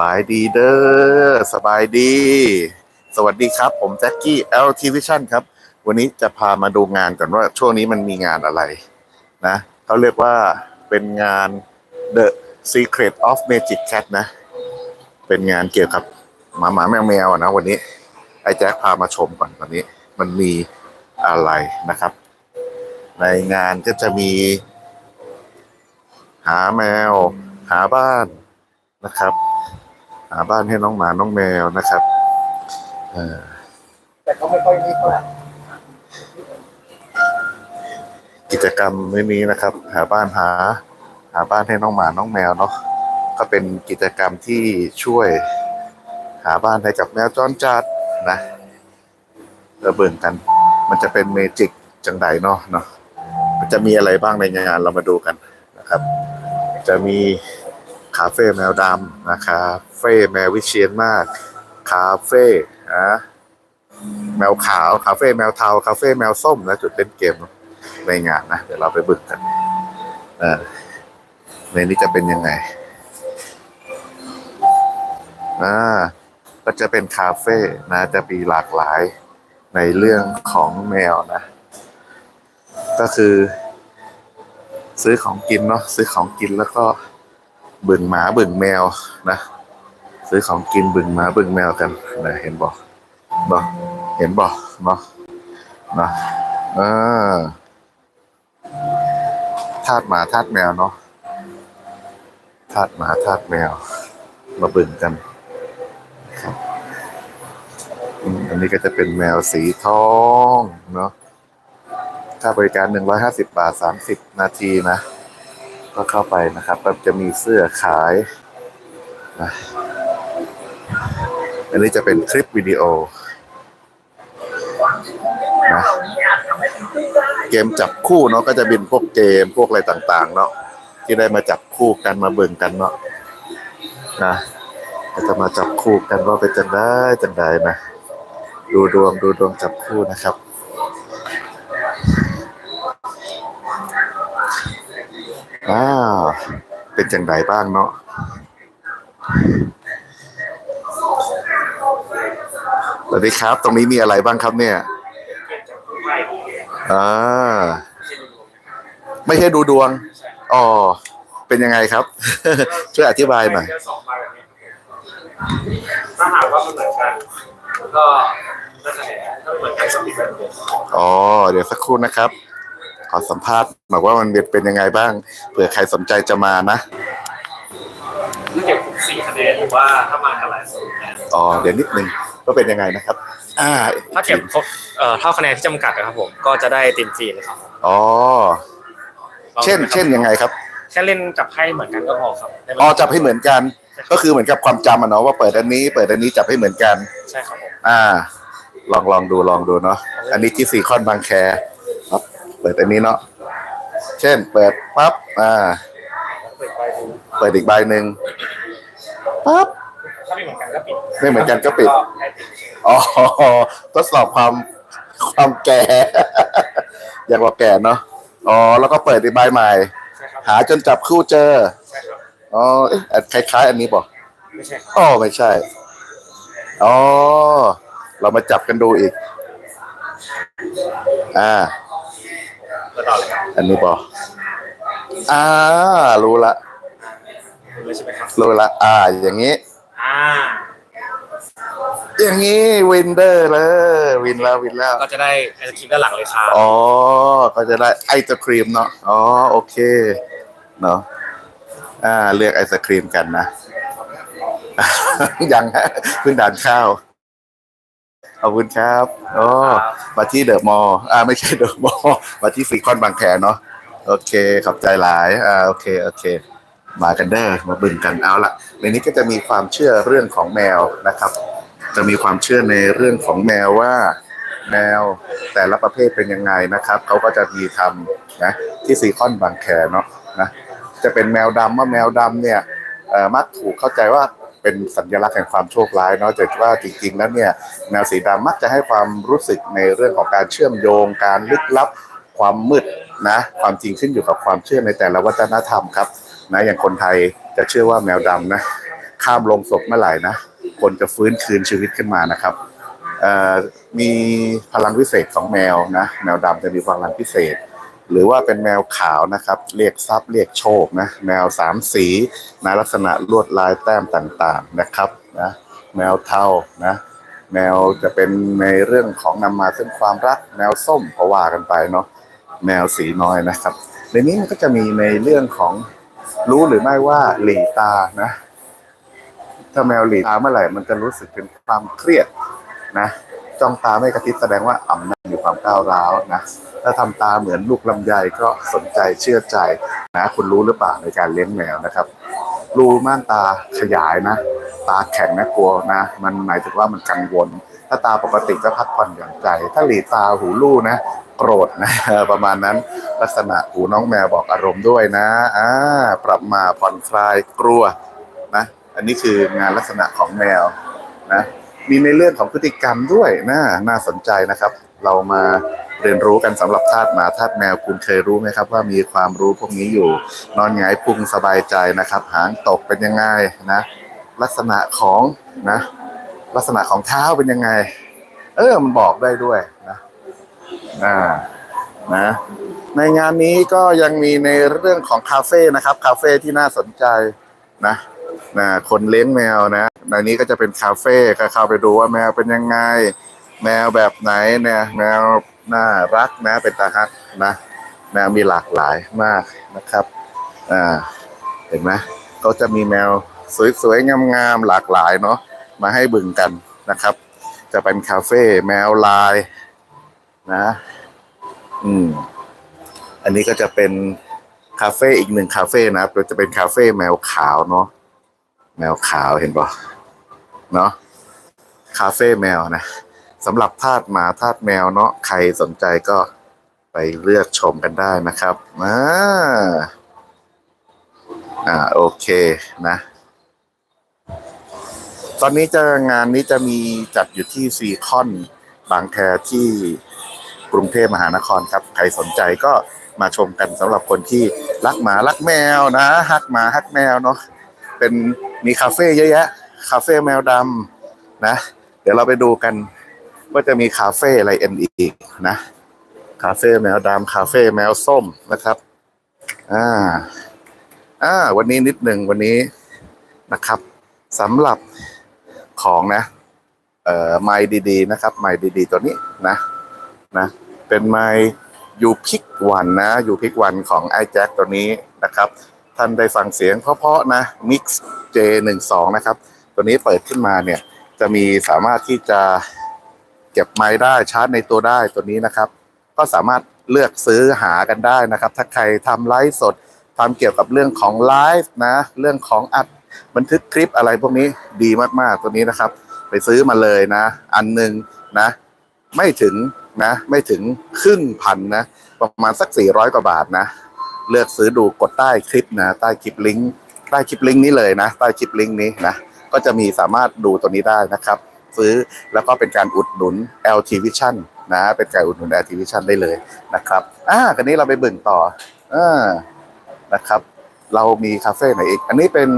สบายดีเด้อสบายดี สวัสดีครับ ผมแจ็คกี้ LT Vision ครับ วันนี้จะพามาดูงานก่อนว่าช่วงนี้มันมีงานอะไรนะเขาเรียกว่าเป็นงาน The Secret of Magic Cat นะ เป็นงานเกี่ยวกับหมาหมาแมวแมวนะวันนี้ ไอ้แจ็คพามาชมก่อนวันนี้ มันมีอะไรนะครับ ในงานก็จะมี หาแมว หาบ้านนะครับ หาบ้านให้น้องหมาน้องแมวนะครับเออแต่เขาไม่ค่อยนี่เท่าไหร่กิจกรรมในนี้นะครับ หาบ้านหา หาบ้านให้น้องหมาน้องแมวเนาะก็เป็นกิจกรรมที่ช่วย หาบ้านให้กับแมวจรจัดนะเราเบิ่งกัน มันจะเป็นเมจิกจังใดเนาะเนาะมันจะมีอะไรบ้างในงานเรามาดูกันนะครับ จะมี คาเฟ่แมวดำนะคาเฟ่แมววิเชียนมาก คาเฟ่นะแมวขาว คาเฟ่แมวเทา คาเฟ่แมวส้มนะจุดเล่นเกมในงานนะ เดี๋ยวเราไปบึกกันเออในนี้จะเป็นยังไงอ่าก็จะเป็นคาเฟ่นะ จะมีหลากหลายในเรื่องของแมวนะ ก็คือ ซื้อของกินเนาะซื้อของกินแล้วก็ บึงหมาบึงแมวนะซื้อของกินบึงหมาบึงแมวกันนะเห็นบอกบอกเห็นบอกเนาะนะอ่าทาดหมาทาดแมวเนาะทาดหมาทาดแมว มาบึงกันครับอันนี้ก็จะเป็นแมวสีทองเนาะค่าบริการ150บาท30นาทีนะ ก็เข้าไปนะครับก็จะมีเสื้อขายนะอันนี้จะเป็นคลิปวิดีโอนะเกมจับคู่เนาะก็จะเป็นพวกเกมพวกอะไรต่าง ๆ เนาะที่ได้มาจับคู่กันมาเบิ่งกันเนาะนะก็จะมาจับคู่กันว่าเป็นจังได้จังได้นะดูดวงดูดวงจับคู่นะครับ อ้าวเป็นจังไดบ้างเนาะสวัสดีครับ ตรงนี้มีอะไรบ้างครับเนี่ยอ่าไม่ใช่ดูดวง อ๋อ เป็นยังไงครับ ช่วยอธิบายหน่อยแค่สองใบแบบนี้ถ้าหากว่ามันเหมือนกันก็น่าจะแหนถ้าเหมือนกันสมิธกันเลยอ๋อ เดี๋ยวสักครู่นะครับ ขอสัมภาษณ์บอกว่ามันเป็นยังไงบ้างเผื่อใครสนใจจะมานะถ้าเก็บสี่คะแนนหรือว่าถ้ามากันหลายสูตรเนี่ยอ๋อเดี๋ยวนิดนึงก็เป็นยังไงนะครับ อ่าถ้าเก็บครบเอ่อเท่าคะแนนที่จำกัดนะครับ ผมก็จะได้ติมฟรีเลยครับอ๋อเช่น เช่นยังไงครับแค่เล่นกับไพ่เหมือนกันก็พอครับอ๋อจับให้เหมือนกัน ก็คือเหมือนกับความจำอะเนาะว่าเปิดอันนี้ เปิดอันนี้จับให้เหมือนกันใช่ครับผมอ่า ลองลองดูลองดูเนาะอันนี้ที่ซีคอนบางแคปั๊บ เปิดอันนี้เนาะเช่น เปิดปั๊บอ่าเปิดไปดูเปิดอีกใบหนึ่งปั๊บถ้าไม่เหมือนกันก็ปิดไม่เหมือนกันก็ปิดให้ปิดอ๋อทดสอบความความแก่ อย่างว่าแก่เนาะอ๋อแล้วก็เปิดอีกใบใหม่ใช่ครับหาจนจับคู่เจอใช่ครับอ๋อเอ๊ะคล้ายๆ อันนี้บอกไม่ใช่ครับอ๋อไม่ใช่อ๋อเรามาจับกันดูอีก อ่าก็ต่ อเลยครับอันนี้บอกอ่า รู้ละ รู้เลยใช่ไหมครับรู้ละ อ่า อย่างนี้ อ่า อย่างนี้วินเดอร์เลยวินแล้ววินแล้ว ก็จะได้ไอศครีมด้านหลังเลยครับอ๋อ ก็จะได้ไอศครีมเนาะ อ๋อ โอเค เนาะ อ่า เลือกไอศครีมกันนะ ยังฮะเพิ่งด่านข้าว ขอบคุณครับอ๋อมาที่เดอะมอลล์อ่าไม่ใช่เดอะมอลล์มาที่ซีคอนบางแคเนาะโอเค ขอบใจหลายอ่าโอเคโอเค มากันเด้อมาบึงกันเอาละในนี้ก็จะมีความเชื่อเรื่องของแมวนะครับ จะมีความเชื่อในเรื่องของแมวว่าแมวแต่ละประเภทเป็นยังไงนะครับเขาก็จะมีทำนะที่ซีคอนบางแคเนาะนะจะเป็นแมวดำว่าแมวดำเนี่ยเอ่อมักถูกเข้าใจว่า เป็นสัญลักษณ์แห่งความโชคร้ายเนาะแต่ว่าจริง ๆ แล้วเนี่ยแมวสีดำมักจะให้ความรู้สึกในเรื่องของการเชื่อมโยง การลึกลับความมืดนะ ความจริงขึ้นอยู่กับความเชื่อในแต่ละวัฒนธรรมครับนะอย่างคนไทยจะเชื่อว่าแมวดำนะ ข้ามลงศพเมื่อไหร่นะคนจะฟื้นคืนชีวิตขึ้นมานะครับมีพลังพิเศษของแมวนะ แมวดำจะมีพลังพิเศษ หรือว่าเป็นแมวขาวนะครับ เรียกทรัพย์เรียกโชคนะ แมวสามสีนะลักษณะลวดลายแต้มต่างๆนะครับนะแมวเทานะแมวจะเป็นในเรื่องของนำมาซึ่งความรัก แมวส้มก็ว่ากันไปเนาะแมวสีน้อยนะครับ ในนี้มันก็จะมีในเรื่องของรู้หรือไม่ว่าหลีตานะ ถ้าแมวหลีตาเมื่อไหร่มันจะรู้สึกเป็นความเครียดนะ จ้องตาไม่กระพริบแสดงว่าอ่ำนั่นมีความก้าวร้าวนะถ้าทำตาเหมือนลูกลำไยก็สนใจเชื่อใจนะคุณรู้หรือเปล่าในการเลี้ยงแมวนะครับ รูม่านตาขยายนะ ตาแข็งนะกลัวนะ มันหมายถึงว่ามันกังวล ถ้าตาปกติก็พักผ่อนหย่อนใจ ถ้าหลีตาหูลู่นะโกรธนะประมาณนั้นลักษณะหูน้องแมวบอกอารมณ์ด้วยนะอ่าปรับมาผ่อนคลายกลัวนะ อันนี้คืองานลักษณะของแมวนะ มีในเรื่องของพฤติกรรมด้วยนะน่าสนใจนะครับ เรามาเรียนรู้กันสำหรับทาสหมาทาสแมวคุณเคยรู้ไหมครับ ว่ามีความรู้พวกนี้อยู่ นอนหงายพุงสบายใจนะครับ หางตกเป็นยังไงนะ ลักษณะของนะ ลักษณะของเท้าเป็นยังไง เออมันบอกได้ด้วยนะอ่านะในงานนี้ก็ยังมีในเรื่องของคาเฟ่นะครับ คาเฟ่ที่น่าสนใจนะ นะคนเลี้ยงแมวนะในนี้ก็จะเป็นคาเฟ่ก็เข้าไปดูว่าแมวเป็นยังไง แมวแบบไหนเนี่ยแมวน่ารักนะเป็นตาฮักนะแมวมีหลากหลายมากนะครับอ่าเห็นไหมก็จะมีแมวสวยๆงามๆหลากหลายเนาะมาให้บึงกันนะครับ จะเป็นคาเฟ่แมวลายนะ อืม อันนี้ก็จะเป็นคาเฟ่อีกหนึ่งคาเฟ่นะครับจะเป็นคาเฟ่แมวขาวเนาะ แมวขาวเห็นปะเนาะคาเฟ่แมวนะสำหรับทาสหมาทาสแมวเนาะใครสนใจก็ไปเลือกชมกันได้นะครับอ่าอ่าโอเคนะ ตอนนี้จะงานนี้จะมีจัดอยู่ที่ซีคอนบางแคที่กรุงเทพมหานครครับ ใครสนใจก็มาชมกันสำหรับคนที่รักหมารักแมวนะฮักหมาฮักแมวเนาะ เป็นมีคาเฟ่เยอะแยะคาเฟ่แมวดำนะ เดี๋ยวเราไปดูกันว่าจะมีคาเฟ่อะไรเอ็นอีกนะ คาเฟ่แมวดำคาเฟ่แมวส้มนะครับ อ่า อ่า วันนี้นิดหนึ่งวันนี้นะครับสำหรับของนะ เอ่อไมค์ดีๆ นะครับ ไมค์ดีๆ ตัวนี้นะ นะ เป็นไมค์ยูพิกวันนะยูพิกวันของไอแจ็คตัวนี้นะครับ ท่านได้ฟังเสียงเพราะๆนะ Mix J12 นะครับ ตัวนี้เปิดขึ้นมาเนี่ย จะมีสามารถที่จะเก็บไมค์ได้ชาร์จในตัวได้ตัวนี้นะครับ ก็สามารถเลือกซื้อหากันได้นะครับ ถ้าใครทำไลฟ์สดทำเกี่ยวกับเรื่องของไลฟ์นะ เรื่องของอัดบันทึกคลิปอะไรพวกนี้ดีมากๆตัวนี้นะครับ ไปซื้อมาเลยนะ อันหนึ่งนะ ไม่ถึงนะ ไม่ถึงครึ่งพันนะ ประมาณสัก 400 กว่าบาทนะ เลือกซื้อดูกดใต้คลิปนะ ใต้คลิปลิงก์ใต้คลิปลิงก์นี้เลยนะ ใต้คลิปลิงก์นี้นะ ก็จะมีสามารถดูตัวนี้ได้นะครับ ซื้อแล้วก็เป็นการอุดหนุน LT Vision นะ เป็นการอุดหนุน LT Vision ได้เลยนะครับอ่าคันนี้เราไปเบิ่งต่ออ่านะครับ เรามีคาเฟ่ไหนอีก อันนี้เป็น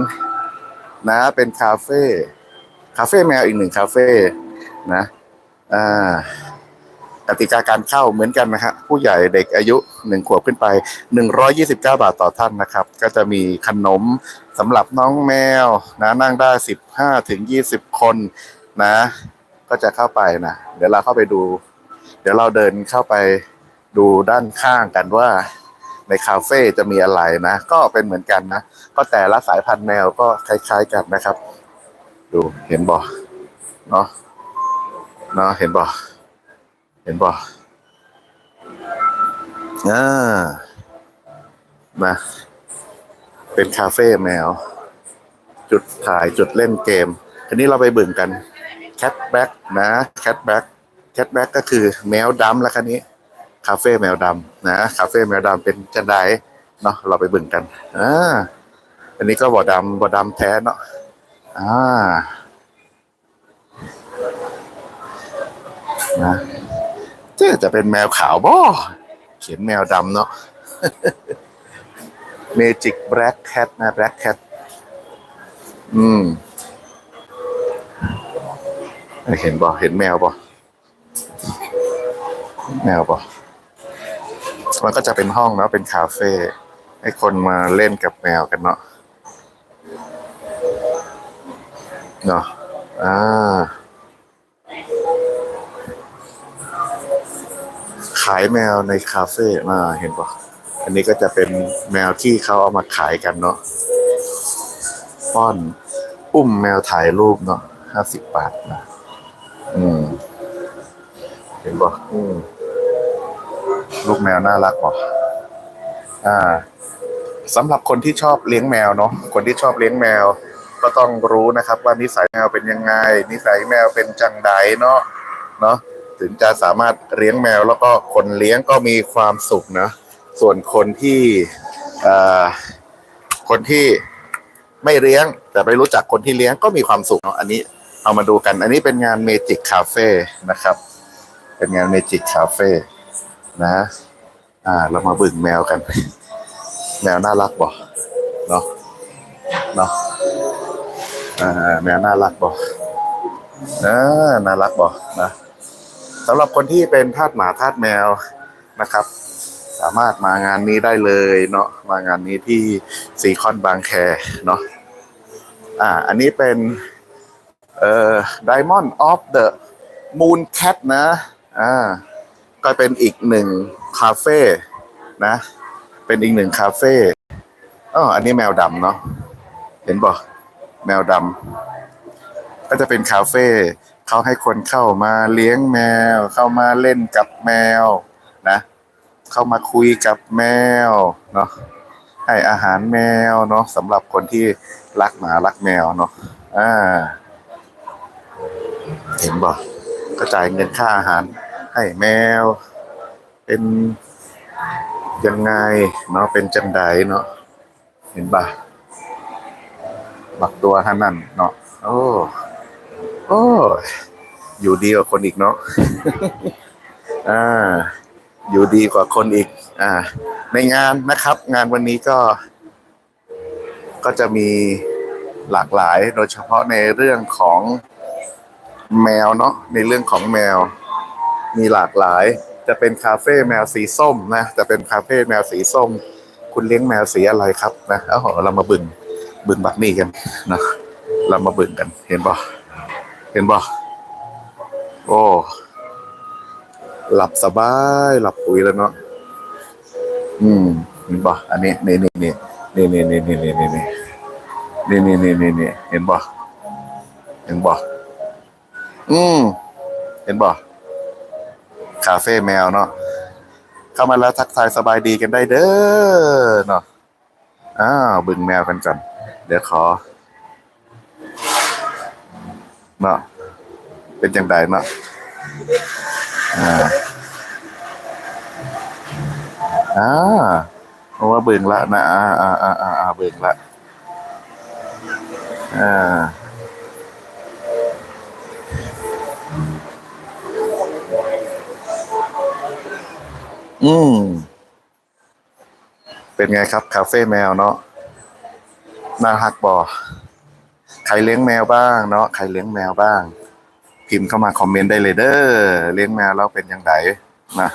นะเป็นคาเฟ่คาเฟ่แมวอีกหนึ่งคาเฟ่นะอ่า ติกาการเข้าเหมือนกันนะฮะผู้ใหญ่เด็กอายุหนึ่งขวบขึ้นไปหนึ่งร้อยี่สิบเก้าบาทต่อท่านนะครับ ก็จะมีขนมสำหรับน้องแมวนะนั่งได้สิบห้าถึงยี่สิบคนนะ ก็จะเข้าไปนะเดี๋ยวเราเข้าไปดู เดี๋ยวเราเดินเข้าไปดูด้านข้างกันว่าในคาเฟ่จะมีอะไรนะ ก็เป็นเหมือนกันนะ ก็แต่ละสายพันธุ์แมวก็คล้ายๆกันนะครับ ดูเห็นบ่เนาะเนาะเห็นบ่ เห็นบ่อ่านะเป็นคาเฟ่แมว จุดถ่ายจุดเล่นเกมทีนี้เราไปบึ่งกันแคทแบ็กนะแคทแบ็กแคทแบ็กก็คือแมวดำแล้วคันนี้ คาเฟ่แมวดำนะคาเฟ่แมวดำเป็นจะไดเนาะเราไปบึ่งกันอ่าอันนี้ก็บ่อดำบ่อดำแท้เนาะอ่านะ จะจะเป็นแมวขาวบ่เขียนแมวดำเนาะเมจิกแบล็กแคทนะแบล็กแคทอืม เห็นบ่เห็นแมวบ่แมวบ่มันก็จะเป็นห้องเนาะเป็นคาเฟ่ให้คนมาเล่นกับแมวกันเนาะเนาะอ่า ขายแมวในคาเฟ่อ่าเห็นปะอันนี้ก็จะเป็นแมวที่เขาเอามาขายกันเนาะป้อน อุ้มแมวถ่ายรูปเนาะห้าสิบบาทนะอืม เห็นปะอืมลูกแมวน่ารักปะอ่าสำหรับคนที่ชอบเลี้ยงแมวเนาะคนที่ชอบเลี้ยงแมว ก็ต้องรู้นะครับ ว่านิสัยแมวเป็นยังไง นิสัยแมวเป็นจังไดเนาะเนาะ ถึงจะสามารถเลี้ยงแมว แล้วก็คนเลี้ยงก็มีความสุขนะ ส่วนคนที่คนที่ไม่เลี้ยง แต่ไปรู้จักคนที่เลี้ยงก็มีความสุขเนาะอันนี้เอามาดูกัน อันนี้เป็นงานเมจิกคาเฟ่นะครับ เป็นงานเมจิกคาเฟ่นะ อ่า เรามาบึ่งแมวกัน แมวน่ารักบ่เนาะเนาะอ่าแมวน่ารักบ่เออน่ารักบ่นะ สำหรับคนที่เป็นทาสหมาทาสแมวนะครับ สามารถมางานนี้ได้เลยเนาะมางานนี้ที่ซีคอนบางแคเนาะอ่า อันนี้เป็นเอ่อ Diamond of the Moon Cat นะอ่าก็เป็นอีกหนึ่งคาเฟ่นะ เป็นอีกหนึ่งคาเฟ่อ๋ออันนี้แมวดำเนาะเห็นบ่แมวดำก็จะเป็นคาเฟ่ เขาให้คนเข้ามาเลี้ยงแมว เข้ามาเล่นกับแมวนะ เข้ามาคุยกับแมวเนาะให้อาหารแมวเนาะสำหรับคนที่รักหมารักแมวเนาะอ่า เห็นบ่ก็จ่ายเงินค่าอาหาร ให้แมว เป็นยังไงเนาะเป็นจังใดเนาะเห็นบ่บักตัวท่านนั่นเนาะโอ้ โอ้ยอยู่ดีกว่าคนอีกเนาะอ่า อยู่ดีกว่าคนอีก อ่า ในงานนะครับ งานวันนี้ก็ ก็จะมีหลากหลาย โดยเฉพาะในเรื่องของแมวเนาะในเรื่องของแมว มีหลากหลาย จะเป็นคาเฟ่แมวสีส้มนะจะเป็นคาเฟ่แมวสีส้ม คุณเลี้ยงแมวสีอะไรครับนะเอ้าเรามาบึงบึงบักนี่กันนะเรามาบึงกันเห็นป่ะ เห็นป่ะโอ้ หลับสบาย หลับปุ๋ยแล้วเนาะ อืม เห็นป่ะอันนี้นี่นี่นี่นี่นี่นี่นี่นี่นี่นี่นี่นี่นี่นี่เห็นป่ะเห็นป่ะอืม เห็นป่ะคาเฟ่แมวเนาะ เข้ามาแล้วทักทายสบายดีกันได้เด้อเนาะ อ้าวบึงแมวกันก่อน เดี๋ยวขอ เนาะเป็นจังไดเนาะอ่าอ่าเพราะว่าเบิ่งละนะอ่าอ่าอ่าอ่าเบิ่งละอ่าอืม เป็นไงครับ คาเฟ่แมวเนาะน่าฮักบอ รเลี้ยงแมวบ้างเนาะใครเลี้ยงแมวบ้าง พิมพ์เข้ามาคอมเมนต์ได้เลยเด้อเลี้ยงแมวแล้วเป็นยังไงนะ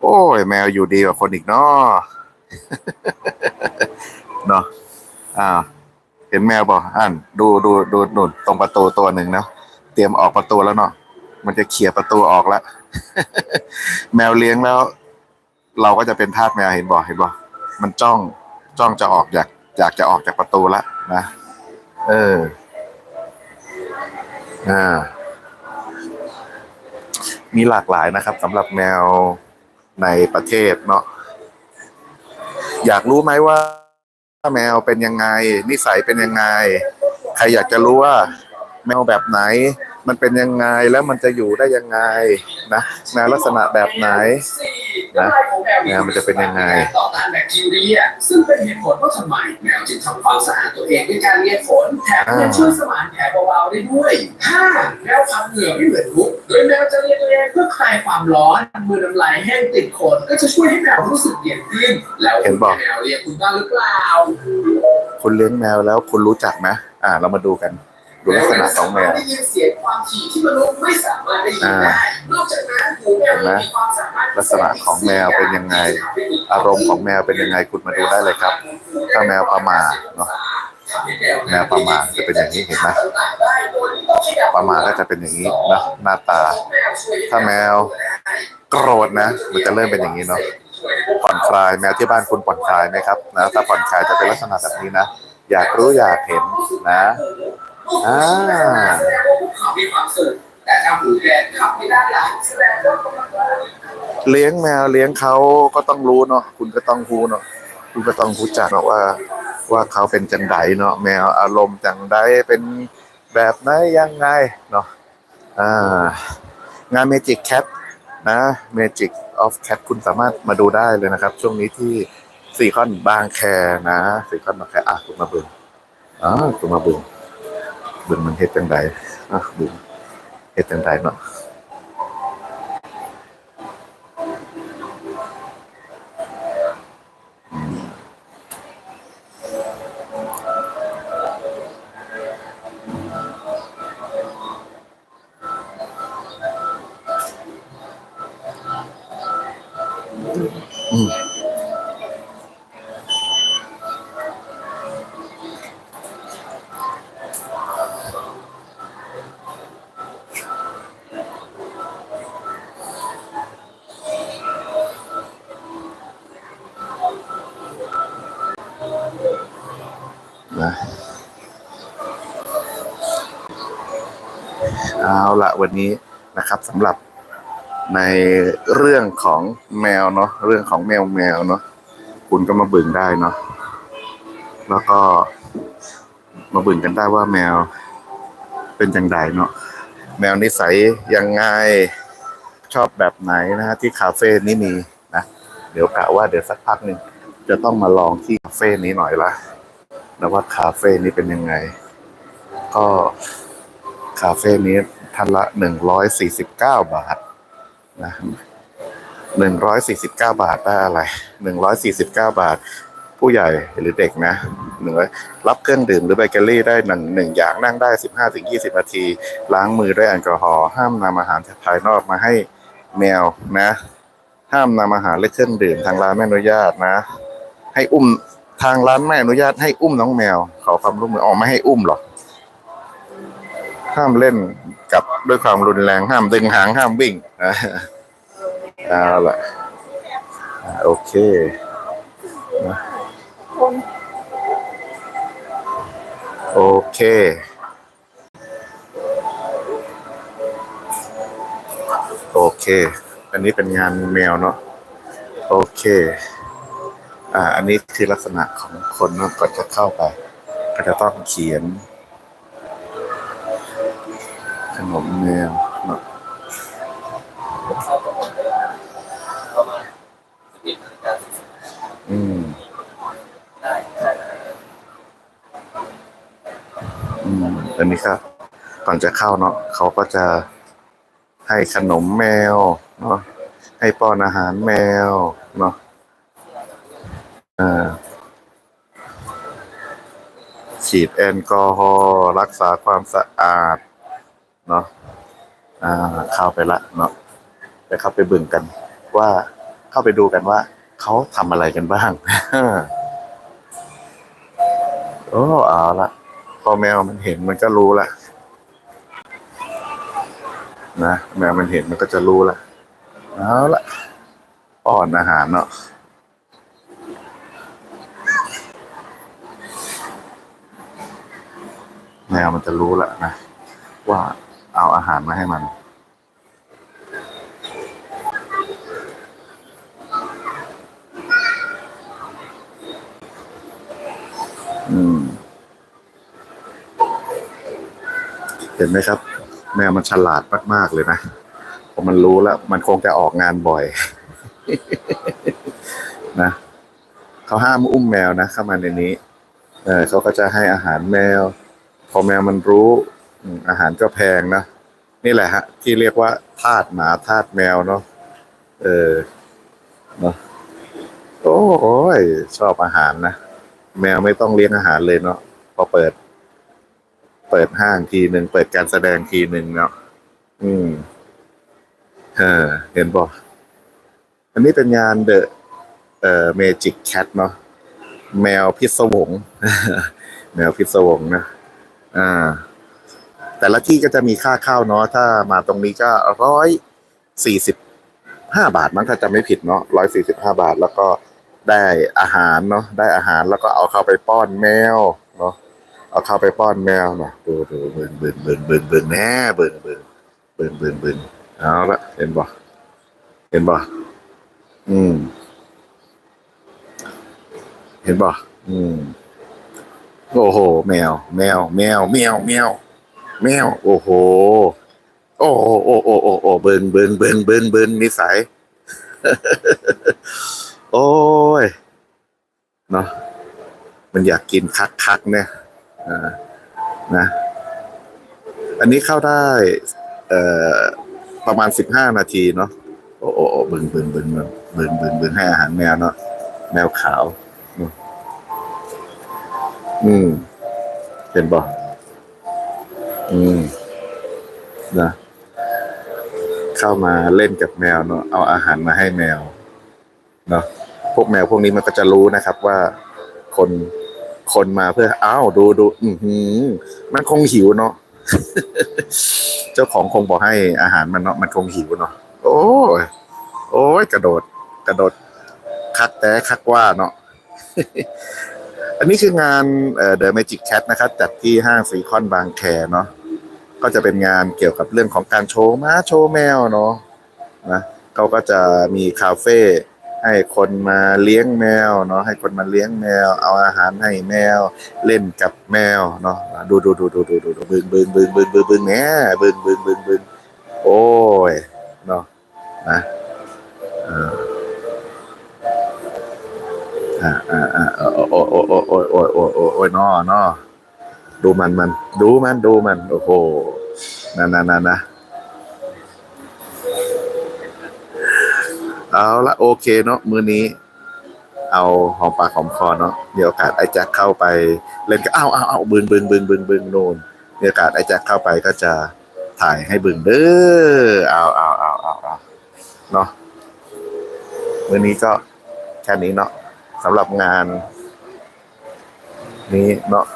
โอ้ย แมวอยู่ดีกว่าคนอีกเนาะเนาะอ่า เห็นแมวบอกอ่านดูดูดูหนุนตรงประตูตัวหนึ่งเนาะเตรียมออกประตูแล้วเนาะมันจะเขี่ยประตูออกแล้วแมวเลี้ยงแล้ว เราก็จะเป็นทาสแมวเห็นบ่เห็นบ่มันจ้องจ้องจะออกอยากอยากจะออกจากประตูละนะ เออ อ่า มีหลากหลายนะครับสำหรับแมวในประเทศเนาะอยากรู้ไหมว่าแมวเป็นยังไง นิสัยเป็นยังไง ใครอยากจะรู้ว่า แมวแบบไหน มันเป็นยังไงแล้วมันจะอยู่ได้ยังไงนะแมวลักษณะแบบไหน นะแมวมันจะเป็นยังไงต่อต้านแบคทีเรียซึ่งเป็นเหตุผลว่าทำไมแมวจึงทำความสะอาดตัวเองด้วยการเลียฝนแถมยังช่วยสมานแผลเบาๆได้ด้วย 5. แมวพันเหงื่อไม่เหมือนนุกโดยแมวจะเลียตัวเองเพื่อคลายความร้อนมือน้ำลายแห้งติดขนก็จะช่วยให้แมวรู้สึกเย็นขึ้นแล้วเห็นบอกแมวเลียคุณบ้างหรือเปล่าคุณเลี้ยงแมวแล้วคุณรู้จักไหมอ่า เรามาดูกัน ดูลักษณะของแมวได้ยินเสียงความถี่ที่มนุษย์ไม่สามารถได้ยินได้นอกจากนั้นหูแมวยังมีความสามารถลักษณะของแมวเป็นยังไง อารมณ์ของแมวเป็นยังไงคุณมาดูได้เลยครับ ถ้าแมวประมาทเนาะแมวประมาทจะเป็นอย่างนี้เห็นไหมประมาทก็จะเป็นอย่างนี้นะหน้าตา ถ้าแมวโกรธนะ มันจะเริ่มเป็นอย่างนี้เนาะผ่อนคลายแมวที่บ้านคุณผ่อนคลายไหมครับนะถ้าผ่อนคลายจะเป็นลักษณะแบบนี้นะ อยากรู้อยากเห็นนะ อาแสดงว่าพวกเขามีความสุขแต่ถ้าหูแดงขับไม่ได้ล่ะแสดงว่ากำลังว่าเลี้ยงแมวเลี้ยงเขาก็ต้องรู้เนาะคุณก็ต้องรู้เนาะคุณก็ต้องรู้จักเนาะว่า ว่าเขาเป็นจังไดเนาะแมวอารมณ์จังไดเป็นแบบไหนยังไงเนาะอ่างาน Magic Cat นะ Magic of Cat คุณสามารถมาดูได้เลยนะครับ ช่วงนี้ที่ซีคอนบางแคนะซีคอนบางแคอะคุณมาเบึงอ่าคุณมาเบึง เบึงมันเฮ็ดจังไดอะเบึงเฮ็ดจังไดเนาะ ละวันนี้นะครับสำหรับในเรื่องของแมวเนาะเรื่องของแมวแมวเนาะคุณก็มาบึงได้เนาะแล้วก็มาบึงกันได้ว่าแมวเป็นจังไดเนาะแมวนิสัยยังไงชอบแบบไหนนะฮะที่คาเฟ่นี้มีนะเดี๋ยวกะว่าเดี๋ยวสักพักหนึ่งจะต้องมาลองที่คาเฟ่นี้หน่อยละแล้วว่าคาเฟ่นี้เป็นยังไง ก็คาเฟ่นี้ ท่านละหนึ่งร้อยสี่สิบเก้าบาทนะหนึ่งร้อยสี่สิบเก้าบาทได้อะไรหนึ่งร้อยสี่สิบเก้าบาท ผู้ใหญ่หรือเด็กนะหนึ่งรับเครื่องดื่มหรือเบเกอรี่ได้หนึ่งหนึ่งอย่างนั่งได้สิบห้าถึงยี่สิบนาที ล้างมือด้วยแอลกอฮอล์ห้ามนำอาหารภายนอกมาให้แมวนะ ห้ามนำอาหารและเครื่องดื่มทางร้านไม่อนุญาตนะ ให้อุ้มทางร้านไม่อนุญาตให้อุ้มน้องแมว ขอความร่วมมือออกไม่ให้อุ้มหรอก ห้ามเล่นกับด้วยความรุนแรงห้ามดึงหางห้ามวิ่งอ่าเอาละโอเคโอเค โอเค อันนี้เป็นงานแมวเนาะโอเค อ่า อันนี้คือลักษณะของคนเนาะก่อนจะเข้าไป ก็จะต้องเขียน นมแมวเนาะอืมอืมอันนี้ก็ก่อนจะเข้าเนาะเขาก็จะให้ขนมแมวเนาะให้ป้อนอาหารแมวเนาะอ่าฉีดแอลกอฮอล์รักษาความสะอาด เนาะอ่าเข้าไปละเนาะไปเข้าไปบึงกัน ว่าเข้าไปดูกันว่าเขาทำอะไรกันบ้างโอ้เอาละพอแมวมันเห็นมันก็รู้ละนะแมวมันเห็นมันก็จะรู้ละเอาละป้อนอาหารเนาะแมวมันจะรู้ละนะว่า เอาอาหารมาให้มัน อืม เห็นไหมครับ แมวมันฉลาดมากๆเลยนะพอมันรู้แล้ว มันคงจะออกงานบ่อย นะเขาห้ามอุ้มแมวนะเข้ามาในนี้ เออเขาก็จะให้อาหารแมว พอแมวมันรู้ อาหารก็แพงนะ นี่แหละฮะ ที่เรียกว่าทาสหมาทาสแมวเนาะเออเนาะโอ้ยชอบอาหารนะ แมวไม่ต้องเลี้ยงอาหารเลยเนาะพอเปิด เปิดห้างทีหนึ่งเปิดการแสดงทีหนึ่งเนาะอืม เออ เห็นบอกอันนี้เป็นงานเดอะเอ่อเมจิกแคทเนาะแมวพิศวง แมวพิศวงนะ อ่า แต่ละที่ก็จะมีค่าเข้าเนาะถ้ามาตรงนี้ก็ร้อยสี่สิบห้าบาทมั้งถ้าจำไม่ผิดเนาะร้อยสี่สิบห้าบาท แล้วก็ได้อาหารเนาะได้อาหารแล้วก็เอาเข้าไปป้อนแมวเนาะเอาเข้าไปป้อนแมวเนาะดูดูเบิ่งเบิ่งเบิ่งเบิ่งเบิ่งแน่เบิ่งเบิ่งเบิ่งเบิ่งเบิ่งเอาละเห็นบ่เห็นบ่อืม เห็นบ่อืมโอ้โห แมว แมว แมว แมว แมว แมวโอ้โห โอ้โอ้โอ้โอ้โอ้โอ้เบิงเบิงเบิงเบิงเบิงนิสัยโอ้ยเนาะมันอยากกินคักคักเนี่ยนะ อันนี้เข้าได้ เอ่อ ประมาณสิบห้านาทีเนาะโอ้โอ้โอ้เบิงเบิงเบิงเบิงเบิงเบิงเบิงให้อาหารแมวเนาะแมวขาว อืมเห็นบ่ อืมนะเข้ามาเล่นกับแมวเนาะเอาอาหารมาให้แมวเนาะพวกแมวพวกนี้มันก็จะรู้นะครับว่าคนคนมาเพื่ออ้าวดูดูอือหือมันคงหิวเนาะเจ้าของคงบอกให้อาหารมันเนาะมันคงหิวเนาะโอ้ยโอ้ยกระโดด กระโดด คักแต่คักว่าเนาะ อันนี้คืองานเอ่อ The Magic Cat นะครับจัดที่ห้างซีคอนบางแคเนาะก็จะเป็นงานเกี่ยวกับเรื่องของการโชว์ม้าโชว์แมวเนาะนะเขาก็จะมีคาเฟ่ให้คนมาเลี้ยงแมวเนาะให้คนมาเลี้ยงแมว เอาอาหารให้แมว เล่นกับแมวเนาะดูดูดูดูดูดูดูบึงบึงบึงบึงบึงบึงแหน่บึงบึงบึงบึงโอ้ยเนาะนะเออ อ่าอ่าอ่าโอ้โอ้โอ้โอ้โอ้โอ้โอ้โอ้โอ้ยนอนาะดูมันมัน ดูมันดูมัน โอ้โหนะนะนะนะเอาละโอเคเนาะมือนี้ เอาหอมปากหอมคอเนาะมีโอกาสไอ้แจ็คเข้าไป เล่นก็อ้าวอ้าวอ้าวบึงบึงบึงบึงบึงโน่นมีโอกาสไอ้แจ็คเข้าไปก็จะถ่ายให้บึงเด้อเอาเอาเอาเอาเอาเนาะมือนี้ก็แค่นี้เนาะ สำหรับงาน นี้เนาะ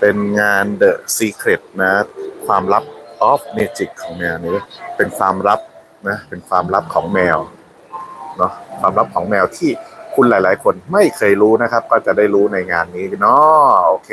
เป็นงาน The Secret นะ ความลับ of Magic ของแมวนี่เป็นความลับนะเป็นความลับของแมวเนาะความลับของแมวที่คุณหลาย ๆ คนไม่เคยรู้นะครับ ก็จะได้รู้ในงานนี้เนาะโอเค